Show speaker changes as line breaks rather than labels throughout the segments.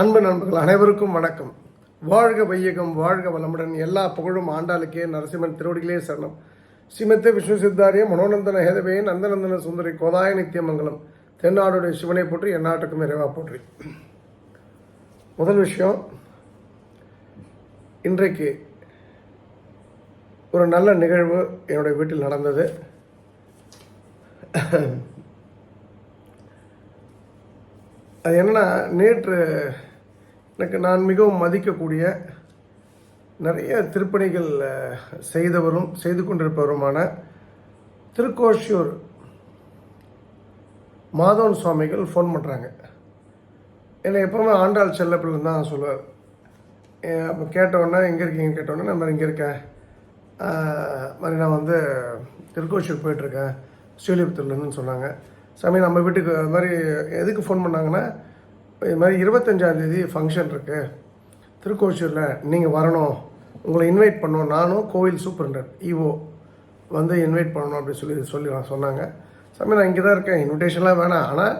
அன்பு நண்பர்கள் அனைவருக்கும் வணக்கம். வாழ்க வையகம் வாழ்க வளமுடன். எல்லா புகழும் ஆண்டாளுக்கே நரசிம்மன் திருவடிகளே சரணம். ஸ்ரீமத்த விஷ்ணு சித்தாரிய மனோநந்தன ஹேதவே நந்தநந்தன சுந்தரி கோதாய நித்தியமங்கலம் தென்னாடுடைய சிவனை போற்றி எந்நாட்டுக்கும் இறைவா போற்றி. முதல் விஷயம் இன்றைக்கு ஒரு நல்ல நிகழ்வு என்னுடைய வீட்டில் நடந்தது. அது என்னன்னா நேற்று எனக்கு நான் மிகவும் மதிக்கக்கூடிய நிறைய திருப்பணிகள் செய்தவரும் செய்து கொண்டிருப்பவருமான திருக்கோஷியூர் மாதவன் சுவாமிகள் ஃபோன் பண்ணுறாங்க என்னை எப்போவுமே ஆண்டாள் செல்லப்பிள்ளைன்னு தான் சொல்லுவார். அப்போ கேட்டவுடனே எங்கே இருக்கீங்கன்னு கேட்டோன்னே நான் மாதிரி இங்கே இருக்கேன். மாதிரி நான் வந்து திருக்கோஷியூர் போயிட்டுருக்கேன் ஸ்ரீலிபுத்தூர்லேருந்து சொன்னாங்க. சாமி நம்ம வீட்டுக்கு அது மாதிரி எதுக்கு ஃபோன் பண்ணாங்கன்னா இது மாதிரி இருபத்தஞ்சாந்தேதி ஃபங்க்ஷன் இருக்குது திருக்கோச்சூரில் நீங்கள் வரணும். உங்களை இன்வைட் பண்ணணும் நானும் கோவில் சூப்பரண்டர் ஈஓ வந்து இன்வைட் பண்ணணும் அப்படின்னு சொல்லி சொல்லி நான் சொன்னாங்க. சாமி நான் இங்கே தான் இருக்கேன் இன்விடேஷன்லாம் வேணாம். ஆனால்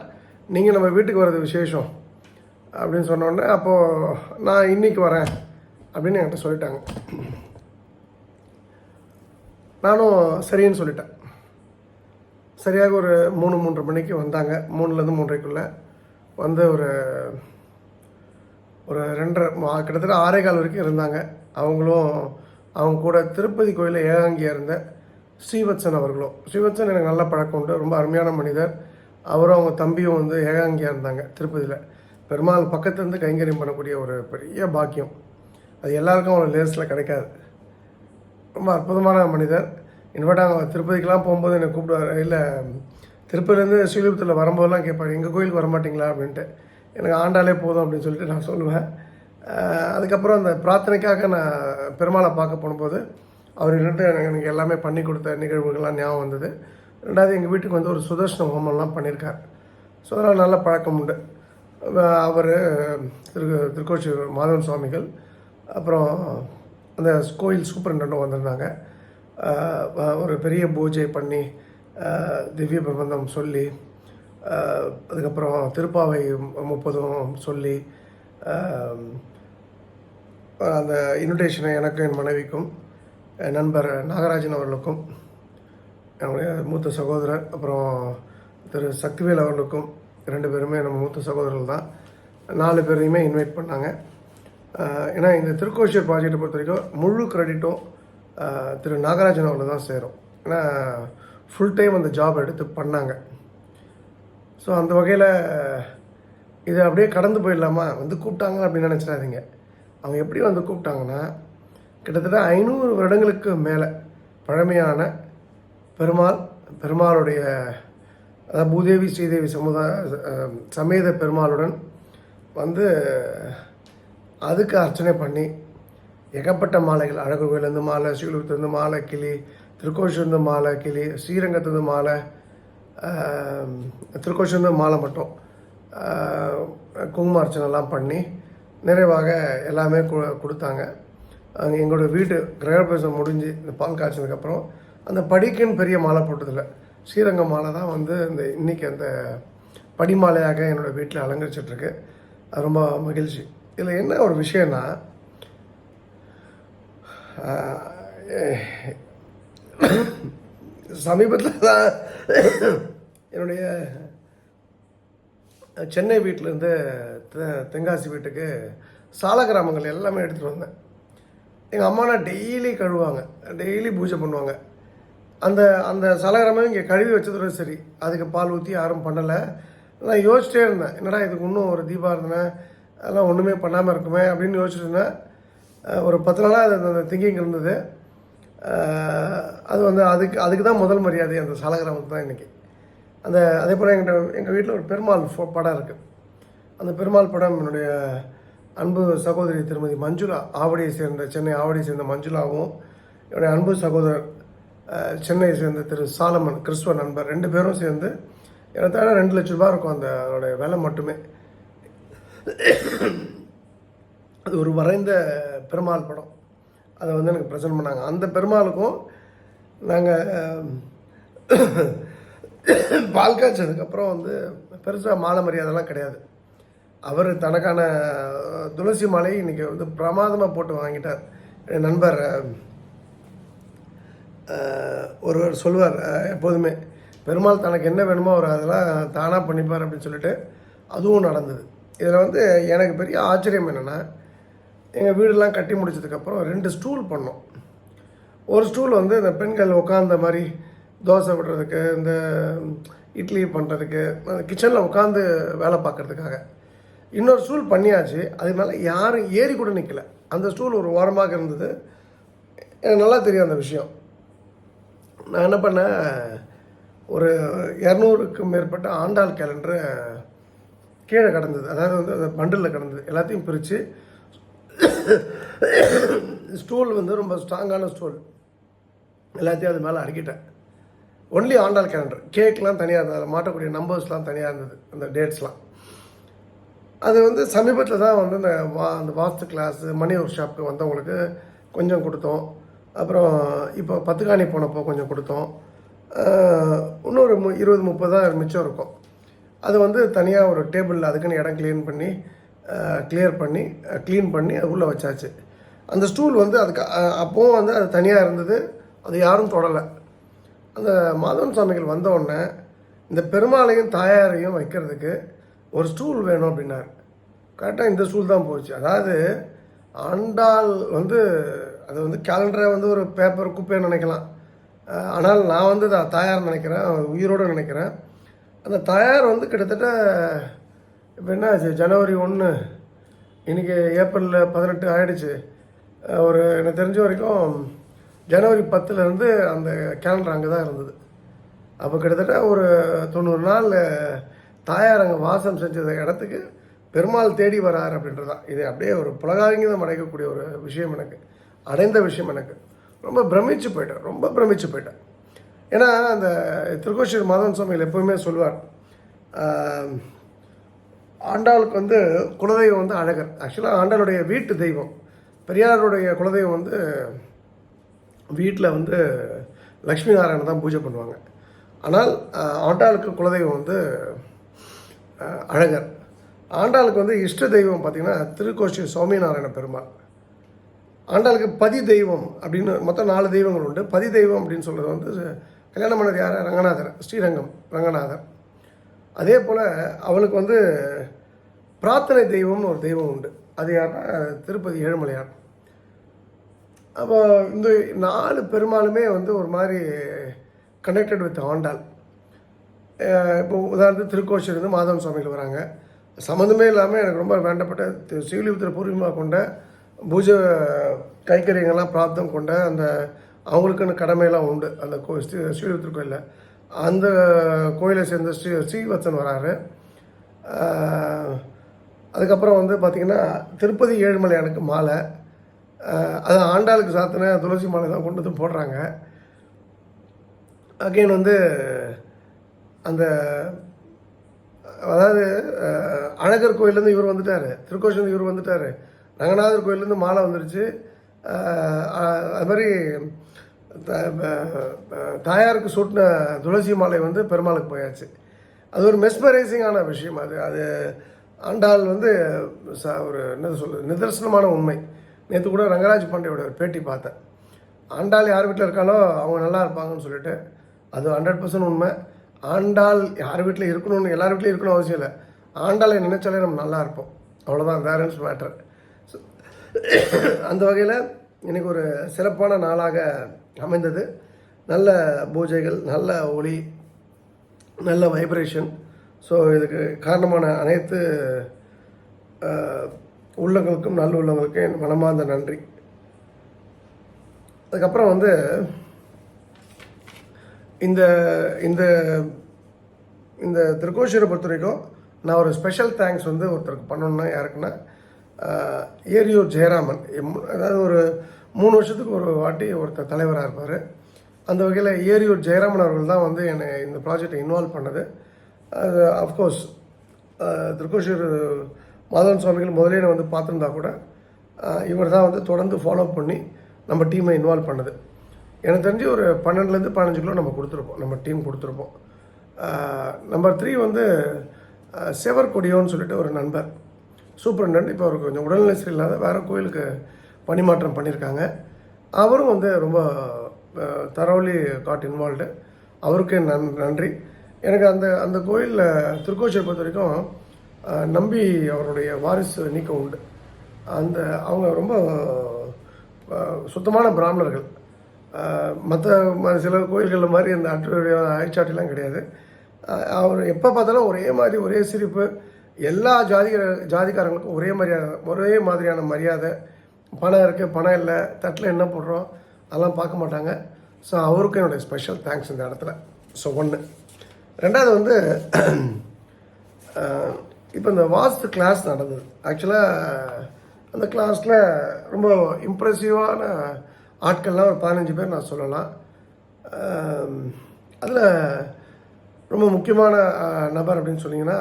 நீங்கள் நம்ம வீட்டுக்கு வர்றது விசேஷம் அப்படின்னு சொன்னோடனே அப்போது நான் இன்னைக்கு வரேன் அப்படின்னு என்கிட்ட சொல்லிட்டாங்க. நானும் சரின்னு சொல்லிட்டேன். சரியாக ஒரு மூணு மூன்றரை மணிக்கு வந்தாங்க. மூணுலேருந்து மூன்றரைக்குள்ளே வந்து ஒரு ஒரு ரெண்டரை மா- கிட்டத்தட்ட ஆறே கால் வரைக்கும் இருந்தாங்க. அவங்களும் அவங்க கூட திருப்பதி கோயிலில் ஏகாங்கியாக இருந்த ஸ்ரீவத்சன் அவர்களும். ஸ்ரீவத்சன் எனக்கு நல்ல பழக்கம் உண்டு. ரொம்ப அருமையான மனிதர். அவரும் அவங்க தம்பியும் வந்து ஏகாங்கியாக இருந்தாங்க திருப்பதியில். பெருமாள் பக்கத்துலேருந்து கைங்கரியம் பண்ணக்கூடிய ஒரு பெரிய பாக்கியம். அது எல்லாருக்கும் அவ்வளோ லேஸில் கிடைக்காது. ரொம்ப அற்புதமான மனிதர். இன்ஃபேக்ட் அவங்க திருப்பதிக்கெலாம் போகும்போது என்னை கூப்பிடுவார் இல்லை திருப்பதிலேருந்து ஸ்ரீலிபுரத்தில் வரும்போதெல்லாம் கேட்பார். எங்கள் கோயிலுக்கு வர மாட்டீங்களா? அப்படின்ட்டு. எனக்கு ஆண்டாலே போதும் அப்படின்னு சொல்லிட்டு நான் சொல்லுவேன். அதுக்கப்புறம் அந்த பிரார்த்தனைக்காக நான் பெருமாளை பார்க்க போகும்போது அவர் இருந்துட்டு எனக்கு எனக்கு எல்லாமே பண்ணி கொடுத்த நிகழ்வுகள்லாம் ஞாபகம் வந்தது. ரெண்டாவது எங்கள் வீட்டுக்கு வந்து ஒரு சுதர்ஷன ஹோமம்லாம் பண்ணியிருக்கார். ஸோ அதனால் நல்ல பழக்கம் உண்டு. அவர் திரு திருக்கோச்சி மாதவன் சுவாமிகள் அப்புறம் அந்த கோயில் சூப்பரண்டும் வந்திருந்தாங்க. ஒரு பெரிய பூஜை பண்ணி திவ்ய பிரபந்தம் சொல்லி அதுக்கப்புறம் திருப்பாவை முப்பதும் சொல்லி அந்த இன்விடேஷனை எனக்கும் என் மனைவிக்கும் என் நண்பர் நாகராஜன் அவர்களுக்கும் என்னுடைய மூத்த சகோதரர் அப்புறம் திரு சக்திவேல் அவர்களுக்கும் ரெண்டு பேருமே நம்ம மூத்த சகோதரர்கள் தான். நாலு பேரையுமே இன்வைட் பண்ணாங்க. ஏன்னா இந்த திருக்கோஷர் ப்ராஜெக்டை பொறுத்த வரைக்கும் முழு கிரெடிட்டும் திரு நாகராஜன் அவர்கள் தான் சேரும். ஏன்னா ஃபுல் டைம் அந்த ஜாப் எடுத்து பண்ணாங்க. ஸோ அந்த வகையில் இது அப்படியே கடந்து போயிடலாமா? வந்து கூப்பிட்டாங்க அப்படின்னு நினச்சிடாதீங்க. அவங்க எப்படி வந்து கூப்பிட்டாங்கன்னா கிட்டத்தட்ட ஐநூறு வருடங்களுக்கு மேலே பழமையான பெருமாள் பெருமாளுடைய அதாவது பூதேவி ஸ்ரீதேவி சமுதாய சமேத பெருமாளுடன் வந்து அதுக்கு அர்ச்சனை பண்ணி ஏகப்பட்ட மாலைகள். அழகு கோயிலேருந்து மாலை ஸ்ரீலுத்திலேருந்து மாலை கிளி திருக்கோஷிலேருந்து மாலை கிளி ஸ்ரீரங்கத்துலேருந்து மாலை திருக்கோஷிலேருந்து மாலை மட்டும். குங்குமார்ச்சனெல்லாம் பண்ணி நிறைவாக எல்லாமே கு- கொடுத்தாங்க. அங்கே எங்களோட வீட்டு கிரகப்பிரசம் முடிஞ்சு இந்த பால் காய்ச்சதுக்கப்புறம் அந்த படிக்குன்னு பெரிய மாலை போட்டதில்ல. ஸ்ரீரங்க மாலை தான் வந்து இந்த இன்றைக்கி அந்த படிமாலையாக என்னோடய வீட்டில் அலங்கரிச்சிட்ருக்கு. அது ரொம்ப மகிழ்ச்சி. இதில் என்ன ஒரு விஷயம்னா சமீபத்தில் தான் என்னுடைய சென்னை வீட்டிலேருந்து தென்காசி வீட்டுக்கு சால கிராமங்கள் எல்லாமே எடுத்துகிட்டு வந்தேன். எங்கள் அம்மானா டெய்லி கழுவாங்க. டெய்லி பூஜை பண்ணுவாங்க. அந்த அந்த சலகிராமம் இங்கே கழுவி வச்சதோட சரி. அதுக்கு பால் ஊற்றி யாரும் பண்ணலை. நான் யோசிச்சிட்டே இருந்தேன். என்னடா இதுக்கு இன்னும் ஒரு தீபாவளினா அதெல்லாம் ஒன்றுமே பண்ணாமல் இருக்குமே அப்படின்னு யோசிச்சுட்டு இருந்தேன். ஒரு பத்து நாளாக அது அந்த திங்கிங் இருந்தது. அது வந்து அதுக்கு அதுக்கு தான் முதல் மரியாதை அந்த சாலகிராமத்துக்கு தான் இன்றைக்கி அந்த அதே போல் எங்கிட்ட எங்கள் வீட்டில் ஒரு பெருமாள் ஃபோ படம் இருக்குது அந்த பெருமாள் படம் என்னுடைய அன்பு சகோதரி திருமதி மஞ்சுளா ஆவடியை சேர்ந்த சென்னை ஆவடியை சேர்ந்த மஞ்சுளாவும் என்னுடைய அன்பு சகோதரர் சென்னையை சேர்ந்த திரு சாலமன் கிறிஸ்துவ நண்பர் ரெண்டு பேரும் சேர்ந்து எனக்கு ரெண்டு லட்ச ரூபாய் இருக்கும் அந்த அதோடைய விலை மட்டுமே. அது ஒரு வரைந்த பெருமாள் படம். அதை வந்து எனக்கு ப்ரெசென்ட் பண்ணாங்க. அந்த பெருமாளுக்கும் நாங்கள் பால் காய்ச்சதுக்கப்புறம் வந்து பெருசாக மாலை மரியாதைலாம் கிடையாது. அவர் தனக்கான துளசி மாலை இன்றைக்கி வந்து பிரமாதமாக போட்டு வாங்கிட்டார். என் நண்பர் ஒருவர் சொல்வார் எப்போதுமே பெருமாள் தனக்கு என்ன வேணுமோ அவர் அதெல்லாம் தானாக பண்ணிப்பார் அப்படின்னு சொல்லிட்டு அதுவும் நடந்தது. இதில் வந்து எனக்கு பெரிய ஆச்சரியம் என்னென்னா எங்கள் வீடெல்லாம் கட்டி முடிச்சதுக்கப்புறம் ரெண்டு ஸ்டூல் பண்ணோம். ஒரு ஸ்டூல் வந்து இந்த பெண்கள் உட்காந்த மாதிரி தோசை விடுறதுக்கு இந்த இட்லி பண்ணுறதுக்கு கிச்சனில் உட்காந்து வேலை பார்க்கறதுக்காக. இன்னொரு ஸ்டூல் பண்ணியாச்சு. அது மேலே யாரும் ஏறி கூட நிற்கல அந்த ஸ்டூல் ஒரு ஓரமாக இருந்தது. எனக்கு நல்லா தெரியும் அந்த விஷயம். நான் என்ன பண்ணேன்? ஒரு இரநூறுக்கும் மேற்பட்ட ஆண்டாள் கேலண்டரை கீழே கிடந்தது. அதாவது வந்து அந்த பண்டிலில் கிடந்தது. எல்லாத்தையும் பிரித்து ஸ்டூல் வந்து ரொம்ப ஸ்ட்ராங்கான ஸ்டூல். எல்லாத்தையும் அது மேலே அடுக்கிட்டேன். ஒன்லி ஆண்டாள் கேலண்டர் கேக்லாம் தனியாக இருந்தது. அதில் மாட்டக்கூடிய நம்பர்ஸ்லாம் தனியாக இருந்தது. அந்த டேட்ஸ்லாம் அது வந்து சமீபத்தில் தான் வந்து இந்த வா அந்த வாஸ்து கிளாஸு மணி ஒர்க் ஷாப்புக்கு வந்தவங்களுக்கு கொஞ்சம் கொடுத்தோம். அப்புறம் இப்போ பத்துக்காணி போனப்போ கொஞ்சம் கொடுத்தோம். இன்னொரு மு இருபது முப்பது தான் மிச்சம் இருக்கும். அது வந்து தனியாக ஒரு டேபிளில் அதுக்குன்னு இடம் க்ளீன் பண்ணி கிளியர் பண்ணி க்ளீன் பண்ணி அது உள்ளே வச்சாச்சு. அந்த ஸ்டூல் வந்து அதுக்கு அப்போவும் வந்து அது தனியாக இருந்தது. அது யாரும் தொடலை. அந்த மாதவன் சுவாமிகள் வந்த உடனே இந்த பெருமாளையும் தாயாரையும் வைக்கிறதுக்கு ஒரு ஸ்டூல் வேணும் அப்படின்னார். கரெக்டாக இந்த ஸ்டூல் தான் போச்சு. அதாவது ஆண்டாள் வந்து அது வந்து கேலண்டரை வந்து ஒரு பேப்பர் குப்பைன்னு நினைக்கலாம். ஆனால் நான் வந்து அதை தாயார் நினைக்கிறேன் உயிரோடு நினைக்கிறேன். அந்த தாயார் வந்து கிட்டத்தட்ட இப்போ என்ன ஆச்சு ஜனவரி ஒன்று இன்றைக்கி ஏப்ரலில் பதினெட்டு ஆகிடுச்சு ஒரு எனக்கு தெரிஞ்ச வரைக்கும் ஜனவரி பத்துலேருந்து அந்த கேலண்டர் அங்கே தான் இருந்தது. அப்போ கிட்டத்தட்ட ஒரு தொண்ணூறு நாள் தாயார் அங்கே வாசம் செஞ்ச இடத்துக்கு பெருமாள் தேடி வரார் அப்படின்றது தான் இது அப்படியே ஒரு புலகாங்கிதம் அடைக்கக்கூடிய ஒரு விஷயம் எனக்கு. அடைந்த விஷயம் எனக்கு. ரொம்ப பிரமிச்சு போயிட்டேன். ரொம்ப பிரமிச்சு போயிட்டேன். ஏன்னா அந்த திருக்கோஷூர் மாதவன் சுவாமிகள் எப்பவுமே சொல்வார். ஆண்டாளுக்கு வந்து குலதெய்வம் வந்து அழகர். ஆக்சுவலாக ஆண்டாளுடைய வீட்டு தெய்வம். பெரியாருடைய குலதெய்வம் வந்து வீட்டில் வந்து லக்ஷ்மி நாராயணன் தான் பூஜை பண்ணுவாங்க. ஆனால் ஆண்டாளுக்கு குலதெய்வம் வந்து அழகர். ஆண்டாளுக்கு வந்து இஷ்ட தெய்வம் பார்த்திங்கன்னா திருக்கோஷி சுவாமிநாராயண பெருமாள். ஆண்டாளுக்கு பதி தெய்வம் அப்படின்னு மொத்தம் நாலு தெய்வங்கள் உண்டு. பதி தெய்வம் அப்படின்னு சொல்கிறது வந்து கல்யாணம் பண்ணது யார்? ரங்கநாதர். ஸ்ரீரங்கம். ரங்கநாதர். அதே போல் அவளுக்கு வந்து பிரார்த்தனை தெய்வம்னு ஒரு தெய்வம் உண்டு. அது யாருன்னா திருப்பதி ஏழுமலையார். அப்போ இந்த நாலு பெருமாளுமே வந்து ஒரு மாதிரி கனெக்டட் வித் ஆண்டாள். இப்போ உதாரணத்துக்கு திருக்கோஷில் மாதவன் சுவாமிகள் வராங்க. சம்மந்தமே இல்லாமல் எனக்கு ரொம்ப வேண்டப்பட்ட சீலிபுத்திர பூர்வீகமாக கொண்ட பூஜை கைக்கரியங்கள்லாம் பிராப்தம் கொண்ட அந்த அவங்களுக்குன்னு கடமையெல்லாம் உண்டு. அந்த கோ ஸ்ரீ கோயிலில். அந்த கோயிலை சேர்ந்த ஸ்ரீ ஸ்ரீவத்சன் வராரு. அதுக்கப்புறம் வந்து பார்த்திங்கன்னா திருப்பதி ஏழுமலையானுக்கு மாலை. அது ஆண்டாளுக்கு சாத்தின துளசி மாலை தான் கொண்டு வந்து போடுறாங்க. அகைன் வந்து அந்த அதாவது அழகர் கோயிலேருந்து இவர் வந்துட்டார். திருக்கோஷிலேருந்து இவர் வந்துட்டார். ரங்கநாதர் கோயிலேருந்து மாலை வந்துருச்சு. அது மாதிரி த- தாயாருக்கு சூட்டின துளசி மாலை வந்து பெருமாளுக்கு போயாச்சு. அது ஒரு மெஸ்மரைசிங்கான விஷயம் அது. அது ஆண்டாள் வந்து ச- ஒரு என்ன சொல்றது நிதர்சனமான உண்மை. நேற்று கூட ரங்கராஜ் பாண்டியோட ஒரு பேட்டி பார்த்தேன். ஆண்டாள் யார் வீட்டில் இருக்காளோ அவங்க நல்லா இருப்பாங்கன்னு சொல்லிட்டு அது ஹண்ட்ரட் பர்சன்ட் உண்மை. ஆண்டாள் யார் வீட்டில் இருக்கணும்னு எல்லார் வீட்லையும் இருக்கணும் அவசியம் இல்லை. ஆண்டாளை நினைச்சாலே நம்ம நல்லா இருப்போம். அவ்வளோதான் வேரன்ஸ் மேட்டர் அந்த வகையில் இன்றைக்கி ஒரு சிறப்பான நாளாக அமைந்தது. நல்ல பூஜைகள் நல்ல ஒளி நல்ல வைப்ரேஷன் ஸோ இதுக்கு காரணமான அனைத்து உள்ளங்களுக்கும் நல்ல உள்ளங்களுக்கும் என் மனமார்ந்த நன்றி. அதுக்கப்புறம் வந்து இந்த இந்த இந்த திருக்கோஷூரை பொறுத்த வரைக்கும் நான் ஒரு ஸ்பெஷல் தேங்க்ஸ் வந்து ஒருத்தருக்கு பண்ணணும்னா யாருக்குன்னா ஏரியூர் ஜெயராமன். அதாவது ஒரு மூணு வருஷத்துக்கு ஒரு வாட்டி ஒருத்தர் தலைவராக இருப்பார். அந்த வகையில் ஏரியூர் ஜெயராமன் அவர்கள் தான் வந்து என்னை இந்த ப்ராஜெக்டை இன்வால்வ் பண்ணது. அஃப்கோர்ஸ் திருக்கோஷூர் மாதவன் சுவாமிகள் முதலே வந்து பார்த்துருந்தா கூட இவர் தான் வந்து தொடர்ந்து ஃபாலோ பண்ணி நம்ம டீமை இன்வால்வ் பண்ணது. எனக்கு தெரிஞ்சு ஒரு பன்னெண்டுலேருந்து பதினஞ்சு கிலோ நம்ம கொடுத்துருப்போம். நம்ம டீம் கொடுத்துருப்போம். நம்பர் த்ரீ வந்து செவர் கொடியோன்னு சொல்லிட்டு ஒரு நண்பர். சூப்பரண்ட் இப்போ அவருக்கு கொஞ்சம் உடல்நிலை சரியில்லாத வேறு கோயிலுக்கு பணிமாற்றம் பண்ணியிருக்காங்க. அவரும் வந்து ரொம்ப தரோலி காட் இன்வால்வ்டு அவருக்கு நன் நன்றி. எனக்கு அந்த அந்த கோயிலில் திருக்கோச்சை பொறுத்த வரைக்கும் நம்பி அவருடைய வாரிசு நீக்கம் உண்டு. அந்த அவங்க ரொம்ப சுத்தமான பிராமணர்கள். மற்ற சில கோயில்களில் மாதிரி அந்த அட்டுடைய அழிச்சாட்டிலாம் கிடையாது. அவர் எப்போ பார்த்தாலும் ஒரே மாதிரி ஒரே சிரிப்பு. எல்லா ஜாதிகர ஜாதிக்காரங்களுக்கும் ஒரே மாதிரியான ஒரே மாதிரியான மரியாதை. பணம் இருக்குது பணம் இல்லை தட்டில் என்ன போடுறோம் அதெல்லாம் பார்க்க மாட்டாங்க. ஸோ அவருக்கும் என்னுடைய ஸ்பெஷல் தேங்க்ஸ் இந்த இடத்துல. ஸோ ஒன்று ரெண்டாவது வந்து இப்போ இந்த வாஸ்து கிளாஸ் நடந்தது. ஆக்சுவலாக அந்த கிளாஸில் ரொம்ப இம்ப்ரெசிவான ஆட்கள்லாம் ஒரு பதினஞ்சு பேர் நான் சொல்லலாம். அதில் ரொம்ப முக்கியமான நபர் அப்படின்னு சொன்னிங்கன்னா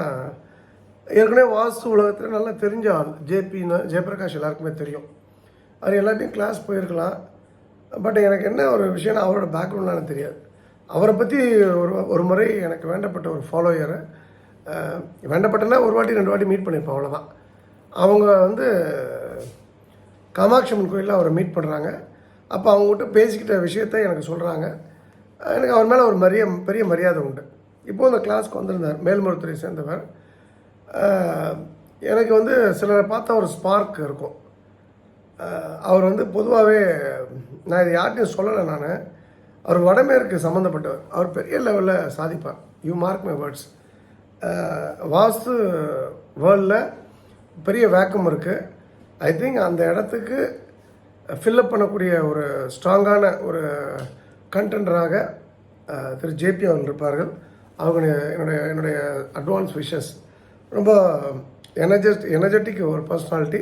ஏற்கனவே வாஸ்து உலகத்தில் நல்லா தெரிஞ்ச ஆள் ஜேபின்னு ஜெயபிரகாஷ் எல்லாருக்குமே தெரியும். அவர் எல்லாத்தையும் கிளாஸ் போயிருக்கலாம். பட் எனக்கு என்ன ஒரு விஷயம்னா அவரோட பேக்ரவுண்ட் எனக்கு தெரியாது. அவரை பற்றி ஒரு ஒரு முறை எனக்கு வேண்டப்பட்ட ஒரு ஃபாலோயர் வேண்டப்பட்டனா ஒரு வாட்டி ரெண்டு வாட்டி மீட் பண்ணியிருப்போம் அவ்வளோதான் அவங்க வந்து காமாட்சி அம்மன் கோயிலில் அவரை மீட் பண்ணுறாங்க அப்போ அவங்ககிட்ட பேசிக்கிட்ட விஷயத்த எனக்கு சொல்கிறாங்க எனக்கு அவர் மேலே ஒரு மரிய பெரிய மரியாதை உண்டு. இப்போது அந்த கிளாஸ்க்கு வந்திருந்தார் மேல்மருத்துறை சேர்ந்தவர். எனக்கு வந்து சிலரை பார்த்தா ஒரு ஸ்பார்க் இருக்கும். அவர் வந்து பொதுவாகவே நான் இதை யார்ட்டையும் சொல்லலை நான். அவர் வடமேற்கு சம்மந்தப்பட்டவர் அவர் பெரிய லெவலில் சாதிப்பார். யூ மார்க் மை வேர்ட்ஸ் வாஸ்து வேர்ல்டில் பெரிய வேக்கம் இருக்குது ஐ திங்க் அந்த இடத்துக்கு ஃபில்லப் பண்ணக்கூடிய ஒரு ஸ்ட்ராங்கான ஒரு கண்டென்டராக திரு ஜேபி அவர்கள் இருப்பார்கள். அவங்க என்னுடைய என்னுடைய அட்வான்ஸ் விஷஸ் ரொம்ப எனர்ஜெஸ்ட் எனர்ஜெட்டிக் ஒரு பர்சனாலிட்டி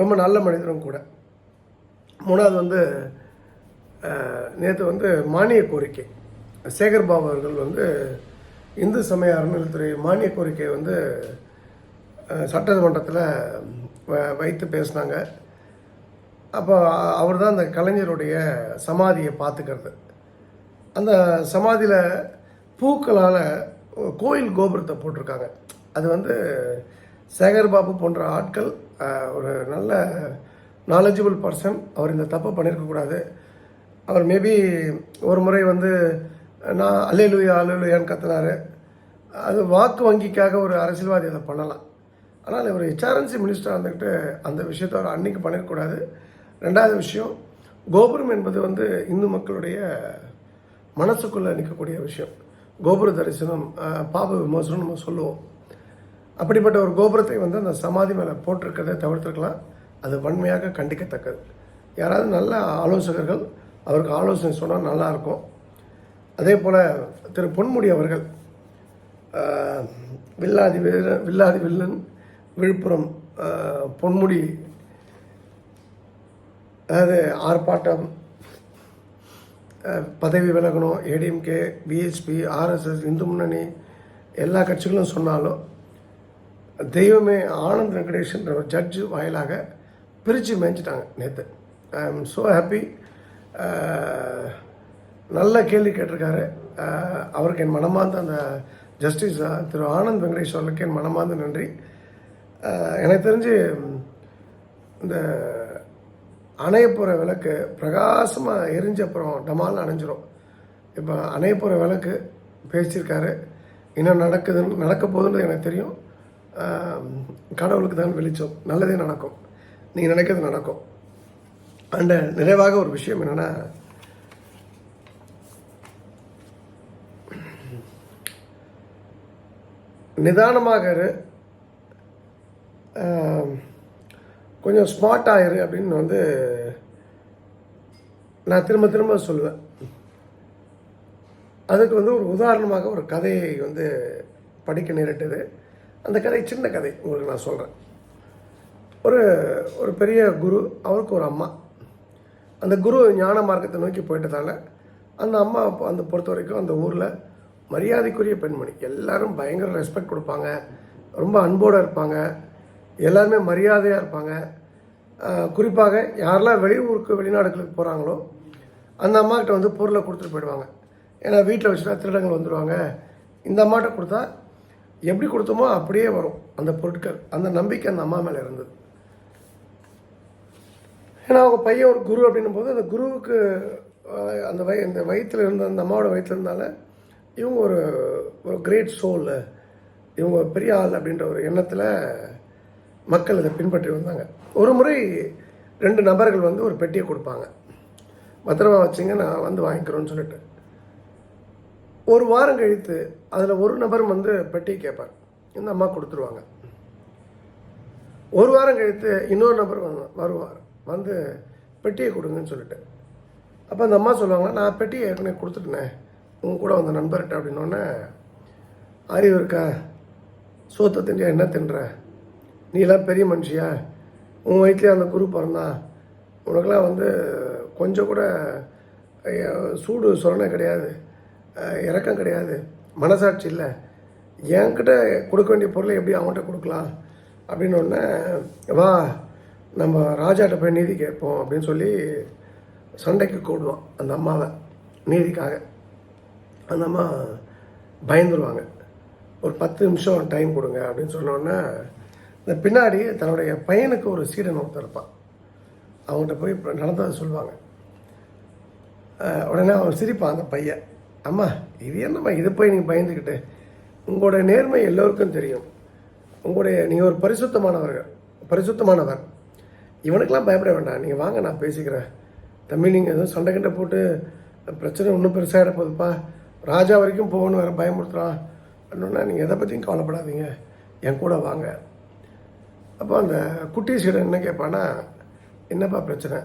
ரொம்ப நல்ல மனிதரும் கூட. மூணாவது வந்து நேற்று வந்து மானிய கோரிக்கை. சேகர் பாபு அவர்கள் வந்து இந்து சமய அறநிலைத்துறை மானிய கோரிக்கையை வந்து சட்டமன்றத்தில் வ- வைத்து பேசினாங்க. அப்போ அவர் தான் அந்த கலைஞருடைய சமாதியை பார்த்துக்கிறது. அந்த சமாதியில் பூக்களால் கோயில் கோபுரத்தை போட்டிருக்காங்க. அது வந்து சேகர் பாபு போன்ற ஆட்கள் ஒரு நல்ல நாலேஜபிள் பர்சன் அவர் இந்த தப்பை பண்ணியிருக்கக்கூடாது அவர் மேபி ஒரு முறை வந்து நான் அல்லேலுயா அல்லேலுயான்னு கத்துனாரு. அது வாக்கு வங்கிக்காக ஒரு அரசியல்வாதி அதை பண்ணலாம். ஆனால் இவர் ஹெச்ஆர்என்சி மினிஸ்டராக இருந்துக்கிட்டு அந்த விஷயத்தை அவர் அன்னைக்கு பண்ணிடக்கூடாது ரெண்டாவது விஷயம் கோபுரம் என்பது வந்து இந்து மக்களுடைய மனசுக்குள்ளே நிற்கக்கூடிய விஷயம். கோபுர தரிசனம் பாப விமோசனம் நம்ம சொல்லுவோம். அப்படிப்பட்ட ஒரு கோபுரத்தை வந்து அந்த சமாதி மேலே போட்டிருக்கிறத தவிர்த்துருக்கலாம். அது வன்மையாக கண்டிக்கத்தக்கது. யாராவது நல்ல ஆலோசகர்கள் அவருக்கு ஆலோசனை சொன்னால் நல்லாயிருக்கும். அதே போல் திரு பொன்முடி அவர்கள் வில்லாதி வில்லாதி வில்லன் விழுப்புரம் பொன்முடி அதாவது ஆர்ப்பாட்டம் பதவி விலகணும் ADMK VHP RSS Hindu Munnani எல்லா கட்சிகளும் சொன்னாலும் தெய்வமே ஆனந்த் வெங்கடேஷ்ன்ற ஒரு ஜட்ஜு வாயிலாக பிரித்து மேய்ச்சிட்டாங்க நேற்று ஐ எம் ஸோ ஹாப்பி நல்ல கேள்வி கேட்டிருக்காரு. அவருக்கு என் மனமார்ந்த அந்த ஜஸ்டிஸ் திரு ஆனந்த் வெங்கடேஷ் என் மனமார்ந்த நன்றி. எனக்கு தெரிஞ்சு இந்த அணைய போகிற விளக்கு பிரகாசமாக எரிஞ்ச அப்புறம் டமால்னு அணைஞ்சிரும். இப்போ அணைய போகிற விளக்கு பேசியிருக்காரு. இன்னும் நடக்குதுன்னு நடக்க போகுதுன்றது எனக்கு தெரியும். கடவுளுக்கு தான் வெளிச்சம். நல்லதே நடக்கும். நீங்கள் நினைக்கிறது நடக்கும். அண்ட் நிறைவாக ஒரு விஷயம் என்னென்னா நிதானமாக இரு. கொஞ்சம் ஸ்மார்ட் ஆயிரு அப்படின்னு வந்து நான் திரும்ப திரும்ப சொல்லுவேன். அதுக்கு வந்து ஒரு உதாரணமாக ஒரு கதையை வந்து படிக்க நேரிட்டது. அந்த கதை சின்ன கதை உங்களுக்கு நான் சொல்கிறேன் ஒரு ஒரு பெரிய குரு அவருக்கு ஒரு அம்மா. அந்த குரு ஞான மார்க்கத்தை நோக்கி போயிட்டதால அந்த அம்மா அந்த பொறுத்த வரைக்கும் அந்த ஊரில் மரியாதைக்குரிய பெண்மணி. எல்லாரும் பயங்கர ரெஸ்பெக்ட் கொடுப்பாங்க. ரொம்ப அன்போடு இருப்பாங்க. எல்லாருமே மரியாதையாக இருப்பாங்க. குறிப்பாக யாரெல்லாம் வெளியூருக்கு வெளிநாடுகளுக்கு போகிறாங்களோ அந்த அம்மாக்கிட்ட வந்து பொருளை கொடுத்துட்டு போயிடுவாங்க. ஏன்னா வீட்டில் வச்சுட்டா திருடங்கள் வந்துடுவாங்க இந்த அம்மாட்ட கொடுத்தா எப்படி கொடுத்தோமோ அப்படியே வரும் அந்த பொருட்கள். அந்த நம்பிக்கை அந்த அம்மா மேலே இருந்தது. ஏன்னா அவங்க பையன் ஒரு குரு அப்படின்னும் போது அந்த குருவுக்கு அந்த வய இந்த வயிற்றில் இருந்த அந்த அம்மாவோட வயிற்றில் இருந்தால இவங்க ஒரு ஒரு கிரேட் சோலு இவங்க பெரிய ஆள் அப்படின்ற ஒரு எண்ணத்தில் மக்கள் இதை பின்பற்றி வந்தாங்க. ஒரு முறை ரெண்டு நபர்கள் வந்து ஒரு பெட்டியை கொடுப்பாங்க. பத்திரமா வச்சுங்க நான் வந்து வாங்கிக்கிறோன்னு சொல்லிட்டு. ஒரு வாரம் கழித்து அதில் ஒரு நபர் வந்து பெட்டியை கேட்பார் இந்த அம்மா கொடுத்துருவாங்க. ஒரு வாரம் கழித்து இன்னொரு நபர் வருவார். வந்து பெட்டியை கொடுங்கன்னு சொல்லிட்டு அப்போ அந்த அம்மா சொல்லுவாங்க நான் பெட்டியை ஏற்கனவே கொடுத்துட்டேனே உங்க கூட வந்த நண்பர்கிட்ட அப்படின்னோடனே அறிவு இருக்கா சோத்தை தின்றியா என்ன தின்ற? நீலாம் பெரிய மனுஷியா? உன் வயிற்றுல அந்த குரு பிறந்தா? உனக்கெல்லாம் வந்து கொஞ்சம் கூட சூடு சொரணை கிடையாது இறக்கம் கிடையாது மனசாட்சி இல்லை. என்கிட்ட கொடுக்க வேண்டிய பொருளை எப்படி அவன்கிட்ட கொடுக்கலாம்? அப்படின்னு ஒன்று வா நம்ம ராஜாட்ட போய் நீதி கேட்போம் அப்படின்னு சொல்லி சண்டைக்கு கூடுவான். அந்த அம்மாவை. நீதிக்காக. அந்த அம்மா பயந்துருவாங்க. ஒரு பத்து நிமிஷம் டைம் கொடுங்க அப்படின்னு சொன்னோன்னே இந்த பின்னாடி தன்னுடைய பையனுக்கு ஒரு சீடன் ஒருத்தர் இருப்பான். அவங்ககிட்ட போய் நடந்ததை சொல்லுவாங்க. உடனே அவன் சிரிப்பான் அந்த பையன். அம்மா இது என்னம்மா? இது போய் நீங்கள் பயந்துக்கிட்டு உங்களுடைய நேர்மை எல்லோருக்கும் தெரியும். உங்களுடைய நீங்கள் ஒரு பரிசுத்தமானவர்கள். பரிசுத்தமானவர். இவனுக்கெல்லாம் பயப்பட வேண்டாம். நீங்கள் வாங்க நான் பேசிக்கிறேன். தம்பி நீங்கள் எதுவும் சண்டை கிட்ட போட்டு பிரச்சனை இன்னும் பெருசாகிட போகுதுப்பா. ராஜா வரைக்கும் போகணும் வேறு பயமுறுத்துறான். அப்படின்னா நீங்கள் எதை பற்றியும் கவலைப்படாதீங்க. என் கூட வாங்க. அப்போ அந்த குட்டி சீடன் என்ன கேட்பான்னா என்னப்பா பிரச்சனை?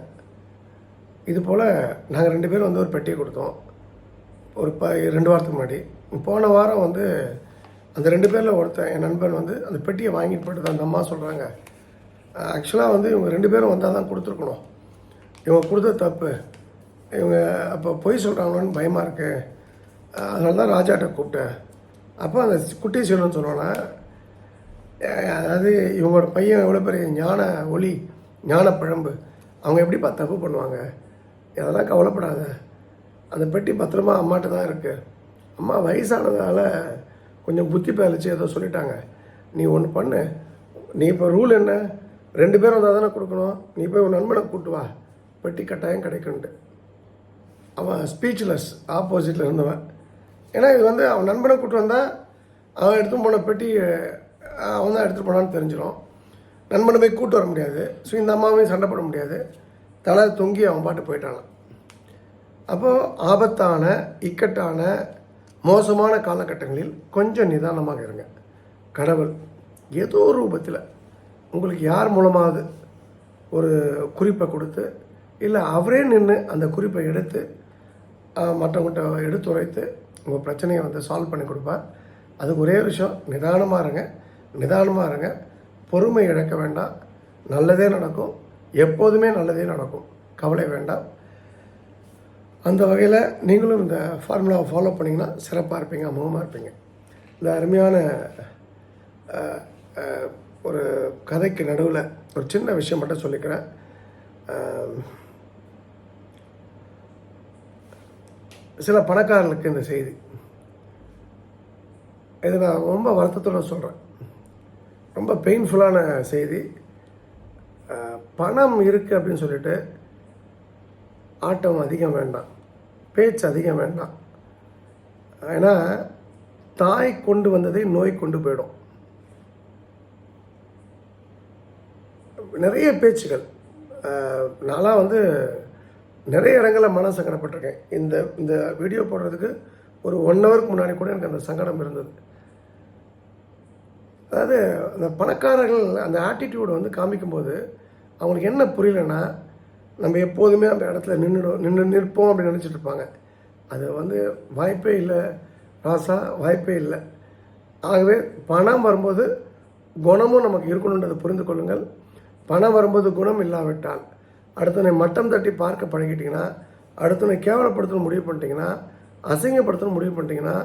இது போல் நாங்கள் ரெண்டு பேரும் வந்து ஒரு பெட்டியை கொடுத்தோம். ஒரு ப ரெண்டு வாரத்துக்கு முன்னாடி. போன வாரம் வந்து அந்த ரெண்டு பேரில் ஒருத்தன் என் நண்பன் வந்து அந்த பெட்டியை வாங்கிட்டு போயிட்டு அந்த அம்மா சொல்கிறாங்க ஆக்சுவலாக வந்து இவங்க ரெண்டு பேரும் வந்தால் தான் கொடுத்துருக்கணும். இவங்க கொடுத்த தப்பு. இவங்க அப்போ பொய் சொல்கிறாங்களோன்னு பயமாக இருக்குது அதனால தான் ராஜாட்ட கூப்பிட்டேன். அப்போ அந்த குட்டி சீலன்னு சொன்னோன்னா அதாவது இவங்களோட பையன் எவ்வளோ பெரிய ஞான ஒளி ஞான பழம்பு. அவங்க எப்படிப்பா தப்பு பண்ணுவாங்க? அதெல்லாம் கவலைப்படாத. அந்த பெட்டி பத்திரமா அம்மாட்ட தான் இருக்குது அம்மா வயசானதால கொஞ்சம் புத்தி பேலிச்சு ஏதோ சொல்லிட்டாங்க. நீ ஒன்று பண்ணு. நீ இப்போ ரூல் என்ன? ரெண்டு பேரும் வந்தால் தானே கொடுக்கணும்? நீ போய் உன் நண்பனை கூப்பிட்டு வா. பெட்டி கட்டாயம் கிடைக்குன்ட்டு அவன் ஸ்பீச்லெஸ் ஆப்போசிட்டில் இருந்தவன். ஏன்னா இது வந்து அவன் நண்பனை கூப்பிட்டு வந்தால் அவன் எடுத்து போன பெட்டி அவன் தான் எடுத்துகிட்டு போனான்னு தெரிஞ்சிடும். நண்பனை போய் கூப்பிட்டு வர முடியாது. ஸோ இந்த அம்மாவையும் சண்டை போட முடியாது. தலை தொங்கி அவன் பாட்டு போயிட்டானான் அப்போது ஆபத்தான இக்கட்டான மோசமான காலகட்டங்களில் கொஞ்சம் நிதானமாக இருங்க. கடவுள் ஏதோ ரூபத்தில் உங்களுக்கு யார் மூலமாவது ஒரு குறிப்பை கொடுத்து இல்லை அவரே நின்று அந்த குறிப்பை எடுத்து ஆஹ், மற்றவங்கள்ட்ட எடுத்துரைத்து உங்கள் பிரச்சனையை வந்து சால்வ் பண்ணி கொடுப்பார். அதுக்கு ஒரே விஷயம். நிதானமாக இருங்க. நிதானமாக இருங்க. பொறுமை இழக்க வேண்டாம். நல்லதே நடக்கும். எப்போதுமே நல்லதே நடக்கும். கவலை வேண்டாம். அந்த வகையில் நீங்களும் இந்த ஃபார்முலாவை ஃபாலோ பண்ணிங்கன்னா சிறப்பாக இருப்பீங்க அமோகமாக இருப்பீங்க. இந்த அருமையான ஒரு கதைக்கு நடுவில் ஒரு சின்ன விஷயம் மட்டும் சொல்லிக்கிறேன். சில பணக்காரர்களுக்கு இந்த செய்தி. இது நான் ரொம்ப வருத்தத்தோட சொல்கிறேன் ரொம்ப பெயின்ஃபுல்லான செய்தி. பணம் இருக்குது அப்படின்னு சொல்லிட்டு ஆட்டம் அதிகம் வேண்டாம். பேச்சு அதிகம் வேண்டாம். ஏன்னா தாய் கொண்டு வந்ததை நோய் கொண்டு போயிடும். நிறைய பேச்சுகள். நானாக நான்லாம் வந்து நிறைய இடங்களில் மன சங்கடப்பட்டிருக்கேன். இந்த இந்த வீடியோ போடுறதுக்கு ஒரு ஒன் ஹவருக்கு முன்னாடி கூட எனக்கு அந்த சங்கடம் இருந்தது. அதாவது அந்த பணக்காரர்கள் அந்த ஆட்டிடியூடை வந்து காமிக்கும்போது அவங்களுக்கு என்ன புரியலன்னா நம்ம எப்போதுமே அந்த இடத்துல நின்றுடும் நின்று நிற்போம் அப்படின்னு நினச்சிட்டு இருப்பாங்க. அது வந்து வாய்ப்பே இல்லை ராசா வாய்ப்பே இல்லை. ஆகவே பணம் வரும்போது குணமும் நமக்கு இருக்கணுன்றதை புரிந்து கொள்ளுங்கள். பணம் வரும்போது குணம் இல்லாவிட்டால் அடுத்தனை மட்டம் தட்டி பார்க்க பழகிட்டீங்கன்னா அடுத்தனை கேவலப்படுத்தணும் முடிவு பண்ணிட்டீங்கன்னா அசிங்கப்படுத்தணும் முடிவு பண்ணிட்டீங்கன்னா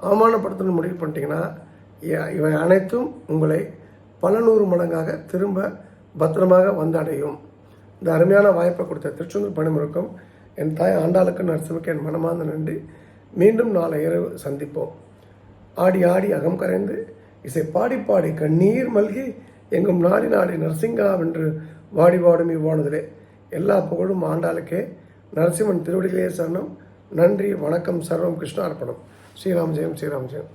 அவமானப்படுத்தணும் முடிவு பண்ணிட்டீங்கன்னா இ- இவை அனைத்தும் உங்களை பல நூறு மடங்காக திரும்ப பத்திரமாக வந்தடையும். இந்த அருமையான வாய்ப்பை கொடுத்த திருச்செந்தூர் பணிமுறுக்கும் என் தாய் ஆண்டாளுக்கு நரசிம்மைக்கு என் மனமார்ந்த நன்றி. மீண்டும் நாளை இரவு சந்திப்போம். ஆடி ஆடி அகம் கரைந்து இசை பாடி பாடி கண்ணீர் மல்கி எங்கும் நாடி நாடி நரசிங்கா வென்று வாடி வாடும் இவ்வானதிலே. எல்லா புகழும் ஆண்டாளுக்கே. நரசிம்மன் திருவடிகளே சரணம். நன்றி வணக்கம் சர்வம் கிருஷ்ணார்ப்பணம். ஸ்ரீராம் ஜெயம் ஸ்ரீராம் ஜெயம்.